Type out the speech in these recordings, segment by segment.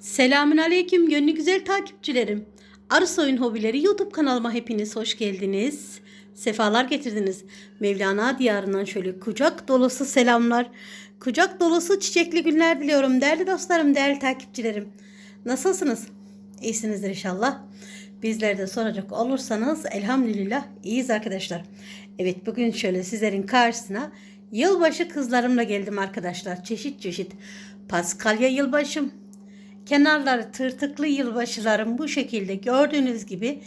Selamün aleyküm gönlü güzel takipçilerim. Arısoyun Hobileri YouTube kanalıma hepiniz hoş geldiniz. Sefalar getirdiniz. Mevlana diyarından şöyle kucak dolusu selamlar. Kucak dolusu çiçekli günler diliyorum değerli dostlarım, değerli takipçilerim. Nasılsınız? İyisinizdir inşallah. Bizler de soracak olursanız elhamdülillah iyiyiz arkadaşlar. Evet bugün şöyle sizlerin karşısına yılbaşı kızlarımla geldim arkadaşlar. Çeşit çeşit paskalya yılbaşım, Kenarları tırtıklı yılbaşılarım bu şekilde gördüğünüz gibi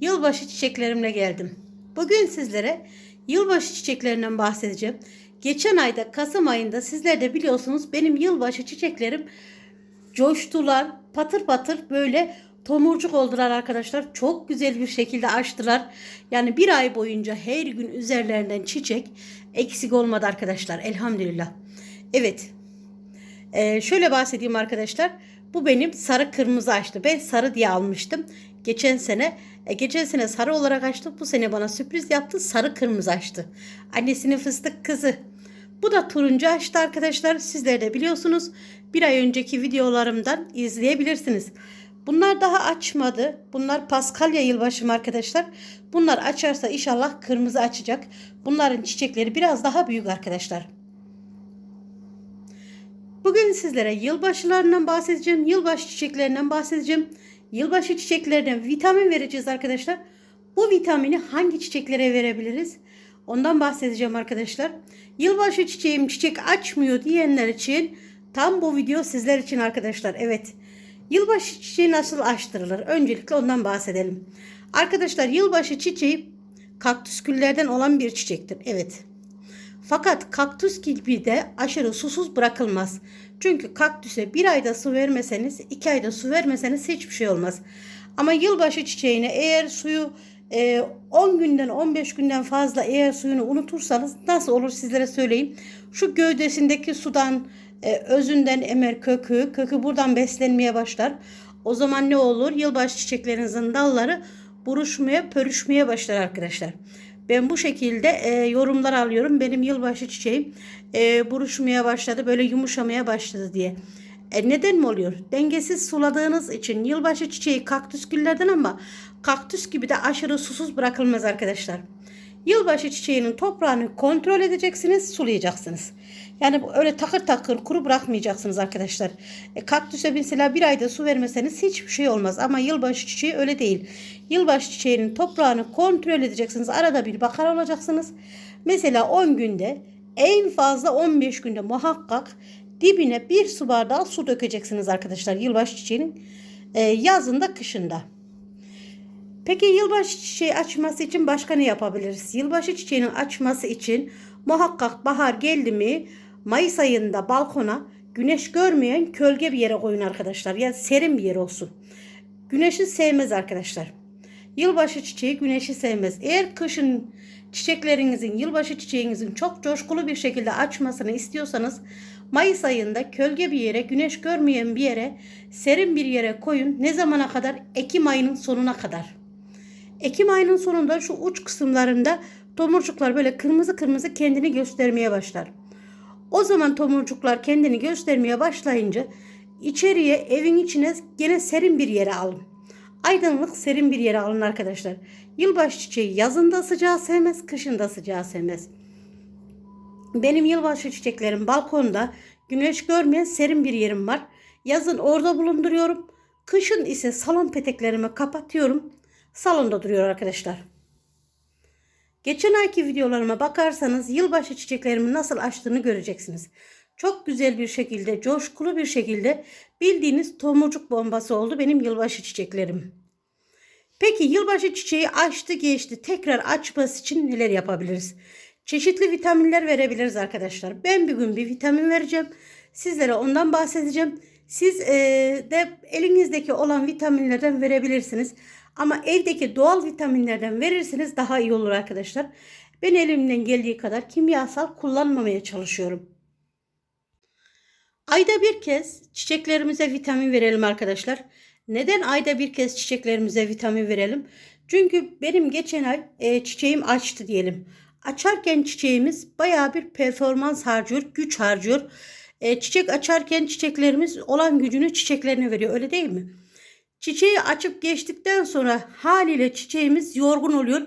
yılbaşı çiçeklerimle geldim. Bugün sizlere yılbaşı çiçeklerinden bahsedeceğim. Geçen ayda Kasım ayında sizler de biliyorsunuz benim yılbaşı çiçeklerim coştular. Patır patır böyle tomurcuk oldular arkadaşlar. Çok güzel bir şekilde açtılar. Yani bir ay boyunca her gün üzerlerinden çiçek eksik olmadı arkadaşlar. Elhamdülillah. Evet. Ee, şöyle bahsedeyim arkadaşlar. Bu benim sarı kırmızı açtı. Ben sarı diye almıştım. Geçen sene e, geçen sene sarı olarak açtı. Bu sene bana sürpriz yaptı. Sarı kırmızı açtı. Annesinin fıstık kızı. Bu da turuncu açtı arkadaşlar. Sizler de biliyorsunuz. Bir ay önceki videolarımdan izleyebilirsiniz. Bunlar daha açmadı. Bunlar Paskalya yılbaşım arkadaşlar. Bunlar açarsa inşallah kırmızı açacak. Bunların çiçekleri biraz daha büyük arkadaşlar. Bugün sizlere yılbaşılarından bahsedeceğim. Yılbaşı çiçeklerinden bahsedeceğim. Yılbaşı çiçeklerden vitamin vereceğiz arkadaşlar. Bu vitamini hangi çiçeklere verebiliriz? Ondan bahsedeceğim arkadaşlar. Yılbaşı çiçeğim çiçek açmıyor diyenler için tam bu video sizler için arkadaşlar. Evet. Yılbaşı çiçeği nasıl açtırılır? Öncelikle ondan bahsedelim. Arkadaşlar yılbaşı çiçeği kaktüs güllerden olan bir çiçektir. Evet. Fakat kaktüs gibi de aşırı susuz bırakılmaz. Çünkü kaktüse bir ayda su vermeseniz, iki ayda su vermeseniz hiçbir şey olmaz. Ama yılbaşı çiçeğine eğer suyu e, 10 günden 15 günden fazla eğer suyunu unutursanız nasıl olur sizlere söyleyeyim. Şu gövdesindeki sudan e, özünden emer kökü, kökü buradan beslenmeye başlar. O zaman ne olur? Yılbaşı çiçeklerinizin dalları buruşmaya, pörüşmeye başlar arkadaşlar. Ben bu şekilde e, yorumlar alıyorum. Benim yılbaşı çiçeğim e, buruşmaya başladı, böyle yumuşamaya başladı diye. E, neden mi oluyor? Dengesiz suladığınız için yılbaşı çiçeği kaktüs güllerden ama kaktüs gibi de aşırı susuz bırakılmaz arkadaşlar. Yılbaşı çiçeğinin toprağını kontrol edeceksiniz, sulayacaksınız. Yani öyle takır takır kuru bırakmayacaksınız arkadaşlar. E, kaktüse mesela bir ayda su vermeseniz hiçbir şey olmaz. Ama yılbaşı çiçeği öyle değil. Yılbaşı çiçeğinin toprağını kontrol edeceksiniz. Arada bir bakar olacaksınız. Mesela 10 günde en fazla 15 günde muhakkak dibine bir su bardağı su dökeceksiniz arkadaşlar. Yılbaşı çiçeğinin e, yazında kışında. Peki yılbaşı çiçeği açması için başka ne yapabiliriz? Yılbaşı çiçeğinin açması için muhakkak bahar geldi mi Mayıs ayında balkona güneş görmeyen kölge bir yere koyun arkadaşlar. Yani serin bir yer olsun. Güneşi sevmez arkadaşlar. Yılbaşı çiçeği güneşi sevmez. Eğer kışın çiçeklerinizin, yılbaşı çiçeğinizin çok coşkulu bir şekilde açmasını istiyorsanız Mayıs ayında kölge bir yere, güneş görmeyen bir yere, serin bir yere koyun. Ne zamana kadar? Ekim ayının sonuna kadar. Ekim ayının sonunda şu uç kısımlarında tomurcuklar böyle kırmızı kırmızı kendini göstermeye başlar. O zaman tomurcuklar kendini göstermeye başlayınca içeriye evin içine gene serin bir yere alın. Aydınlık serin bir yere alın arkadaşlar. Yılbaşı çiçeği yazında sıcağı sevmez, kışında sıcağı sevmez. Benim yılbaşı çiçeklerim balkonda güneş görmeyen serin bir yerim var. Yazın orada bulunduruyorum. Kışın ise salon peteklerimi kapatıyorum. Salonda duruyor arkadaşlar. Geçen ayki videolarıma bakarsanız yılbaşı çiçeklerimin nasıl açtığını göreceksiniz. Çok güzel bir şekilde, coşkulu bir şekilde bildiğiniz tomurcuk bombası oldu benim yılbaşı çiçeklerim. Peki yılbaşı çiçeği açtı geçti. Tekrar açması için neler yapabiliriz? Çeşitli vitaminler verebiliriz arkadaşlar. Ben bir gün bir vitamin vereceğim. Sizlere ondan bahsedeceğim. Siz e, de elinizdeki olan vitaminlerden verebilirsiniz. Ama evdeki doğal vitaminlerden verirseniz daha iyi olur arkadaşlar. Ben elimden geldiği kadar kimyasal kullanmamaya çalışıyorum. Ayda bir kez çiçeklerimize vitamin verelim arkadaşlar. Neden ayda bir kez çiçeklerimize vitamin verelim? Çünkü benim geçen ay e, çiçeğim açtı diyelim. Açarken çiçeğimiz baya bir performans harcıyor, güç harcıyor. e, çiçek açarken çiçeklerimiz olan gücünü çiçeklerine veriyor. Öyle değil mi? Çiçeği açıp geçtikten sonra haliyle çiçeğimiz yorgun oluyor.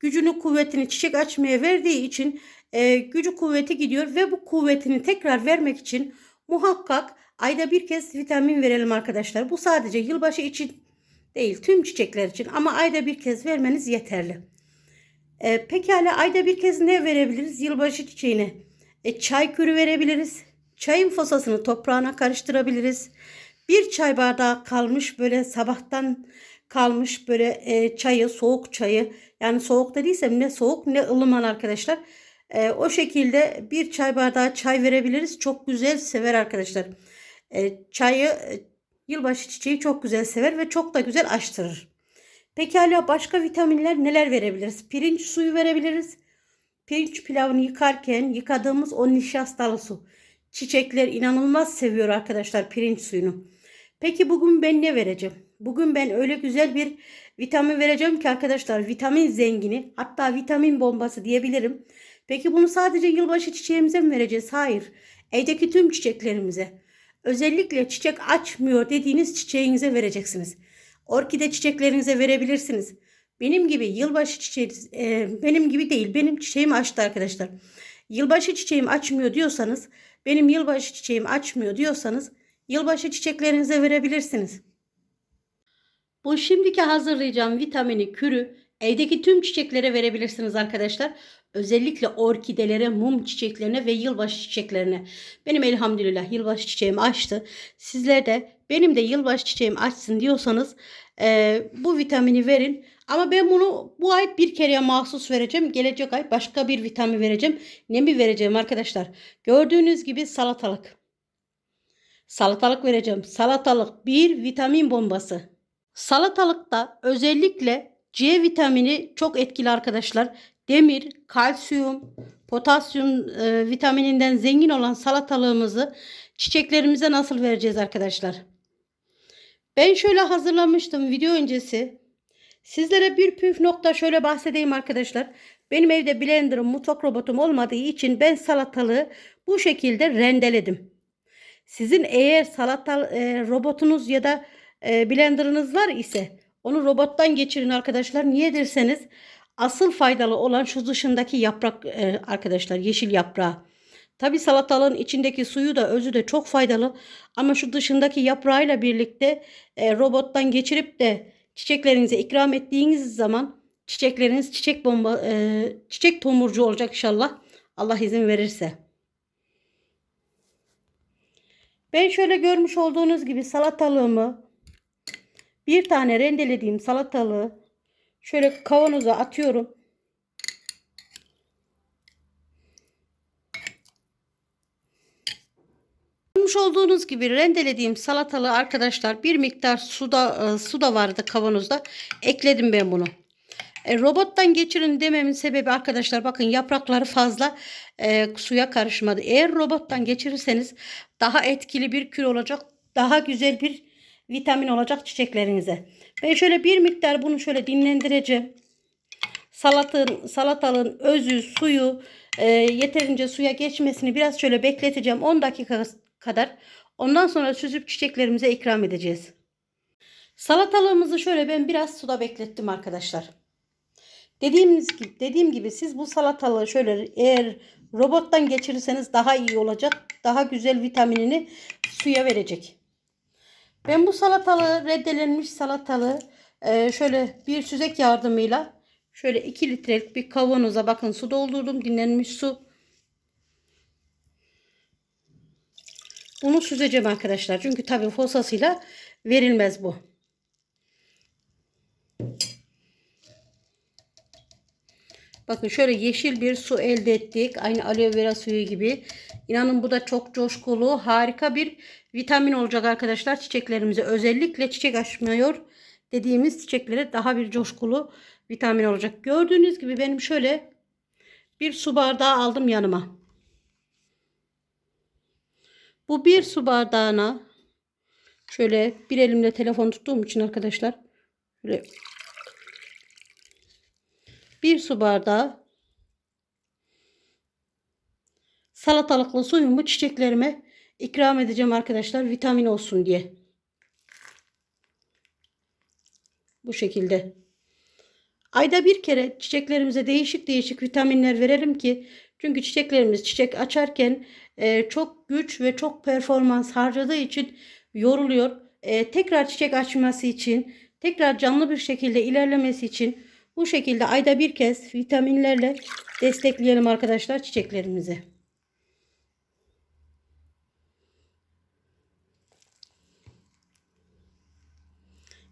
Gücünü kuvvetini çiçek açmaya verdiği için e, gücü kuvveti gidiyor ve bu kuvvetini tekrar vermek için muhakkak ayda bir kez vitamin verelim arkadaşlar. Bu sadece yılbaşı için değil tüm çiçekler için ama ayda bir kez vermeniz yeterli. E, pekala ayda bir kez ne verebiliriz yılbaşı çiçeğine? E, çay kürü verebiliriz. Çayın fosasını toprağına karıştırabiliriz. Bir çay bardağı kalmış böyle sabahtan kalmış böyle e, çayı soğuk çayı yani soğuk dediysem ne soğuk ne ılıman arkadaşlar. E, o şekilde bir çay bardağı çay verebiliriz. Çok güzel sever arkadaşlar. E, çayı e, yılbaşı çiçeği çok güzel sever ve çok da güzel açtırır. Pekala başka vitaminler neler verebiliriz? Pirinç suyu verebiliriz. Pirinç pilavını yıkarken yıkadığımız o nişastalı su. Çiçekler inanılmaz seviyor arkadaşlar pirinç suyunu. Peki bugün ben ne vereceğim? Bugün ben öyle güzel bir vitamin vereceğim ki arkadaşlar vitamin zengini hatta vitamin bombası diyebilirim. Peki bunu sadece yılbaşı çiçeğimize mi vereceğiz? Hayır. Evdeki tüm çiçeklerimize. Özellikle çiçek açmıyor dediğiniz çiçeğinize vereceksiniz. Orkide çiçeklerinize verebilirsiniz. Benim gibi yılbaşı çiçeği e, benim gibi değil. Benim çiçeğim açtı arkadaşlar. Yılbaşı çiçeğim açmıyor diyorsanız, benim yılbaşı çiçeğim açmıyor diyorsanız yılbaşı çiçeklerinize verebilirsiniz. Bu şimdiki hazırlayacağım vitamini kürü evdeki tüm çiçeklere verebilirsiniz arkadaşlar. Özellikle orkidelere, mum çiçeklerine ve yılbaşı çiçeklerine. Benim elhamdülillah yılbaşı çiçeğim açtı. Sizler de benim de yılbaşı çiçeğim açsın diyorsanız e, bu vitamini verin. Ama ben bunu bu ay bir kereye mahsus vereceğim. Gelecek ay başka bir vitamin vereceğim. Ne mi vereceğim arkadaşlar? Gördüğünüz gibi salatalık. Salatalık vereceğim. Salatalık bir vitamin bombası. Salatalıkta özellikle C vitamini çok etkili arkadaşlar. Demir, kalsiyum, potasyum e, vitamininden zengin olan salatalığımızı çiçeklerimize nasıl vereceğiz arkadaşlar? Ben şöyle hazırlamıştım video öncesi. Sizlere bir püf nokta şöyle bahsedeyim arkadaşlar. Benim evde blenderım, mutfak robotum olmadığı için ben salatalığı bu şekilde rendeledim. Sizin eğer salata e, robotunuz ya da e, blenderınız var ise onu robottan geçirin arkadaşlar. Niye derseniz asıl faydalı olan şu dışındaki yaprak e, arkadaşlar yeşil yaprağı. Tabi salatalığın içindeki suyu da özü de çok faydalı ama şu dışındaki yaprağıyla birlikte e, robottan geçirip de çiçeklerinize ikram ettiğiniz zaman çiçekleriniz çiçek bomba e, çiçek tomurcu olacak inşallah. Allah izin verirse. Ben şöyle görmüş olduğunuz gibi salatalığımı bir tane rendelediğim salatalığı şöyle kavanoza atıyorum. Görmüş olduğunuz gibi rendelediğim salatalığı arkadaşlar bir miktar suda e, su da vardı kavanozda. Ekledim ben bunu. E, robottan geçirin dememin sebebi arkadaşlar bakın yaprakları fazla e, suya karışmadı. Eğer robottan geçirirseniz daha etkili bir kür olacak. Daha güzel bir vitamin olacak çiçeklerinize. Ben şöyle bir miktar bunu şöyle dinlendireceğim. Salatın, salatalığın özü, suyu e, yeterince suya geçmesini biraz şöyle bekleteceğim. 10 dakika kadar. Ondan sonra süzüp çiçeklerimize ikram edeceğiz. Salatalığımızı şöyle ben biraz suda beklettim arkadaşlar. Dediğimiz gibi, dediğim gibi siz bu salatalığı şöyle eğer robottan geçirirseniz daha iyi olacak. Daha güzel vitaminini suya verecek. Ben bu salatalığı reddelenmiş salatalığı e, şöyle bir süzek yardımıyla şöyle 2 litrelik bir kavanoza bakın su doldurdum. Dinlenmiş su. Bunu süzeceğim arkadaşlar. Çünkü tabii fosasıyla verilmez bu. Bakın şöyle yeşil bir su elde ettik. Aynı aloe vera suyu gibi. İnanın bu da çok coşkulu, harika bir vitamin olacak arkadaşlar çiçeklerimize. Özellikle çiçek açmıyor dediğimiz çiçeklere daha bir coşkulu vitamin olacak. Gördüğünüz gibi benim şöyle bir su bardağı aldım yanıma. Bu bir su bardağına şöyle bir elimle telefon tuttuğum için arkadaşlar şöyle bir su bardağı salatalıklı suyumu çiçeklerime ikram edeceğim arkadaşlar vitamin olsun diye. Bu şekilde. Ayda bir kere çiçeklerimize değişik değişik vitaminler verelim ki çünkü çiçeklerimiz çiçek açarken e, çok güç ve çok performans harcadığı için yoruluyor. E, tekrar çiçek açması için, tekrar canlı bir şekilde ilerlemesi için bu şekilde ayda bir kez vitaminlerle destekleyelim arkadaşlar çiçeklerimizi.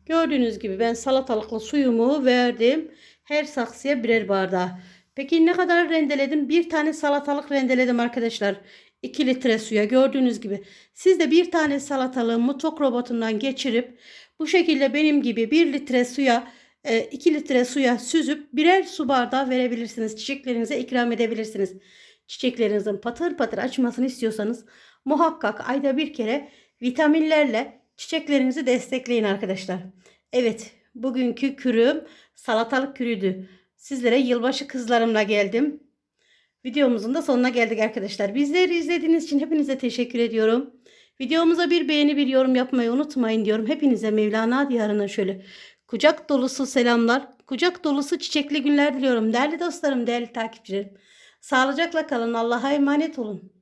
Gördüğünüz gibi ben salatalıklı suyumu verdim. Her saksıya birer bardağı. Peki ne kadar rendeledim? Bir tane salatalık rendeledim arkadaşlar. 2 litre suya gördüğünüz gibi. Siz de bir tane salatalığı mutfak robotundan geçirip bu şekilde benim gibi 1 litre suya 2 litre suya süzüp birer su bardağı verebilirsiniz. Çiçeklerinize ikram edebilirsiniz. Çiçeklerinizin patır patır açmasını istiyorsanız muhakkak ayda bir kere vitaminlerle çiçeklerinizi destekleyin arkadaşlar. Evet bugünkü kürüm salatalık kürüydü. Sizlere yılbaşı kızlarımla geldim. Videomuzun da sonuna geldik arkadaşlar. Bizleri izlediğiniz için hepinize teşekkür ediyorum. Videomuza bir beğeni bir yorum yapmayı unutmayın diyorum. Hepinize Mevlana diyarına şöyle kucak dolusu selamlar. Kucak dolusu çiçekli günler diliyorum. Değerli dostlarım, değerli takipçilerim. Sağlıcakla kalın. Allah'a emanet olun.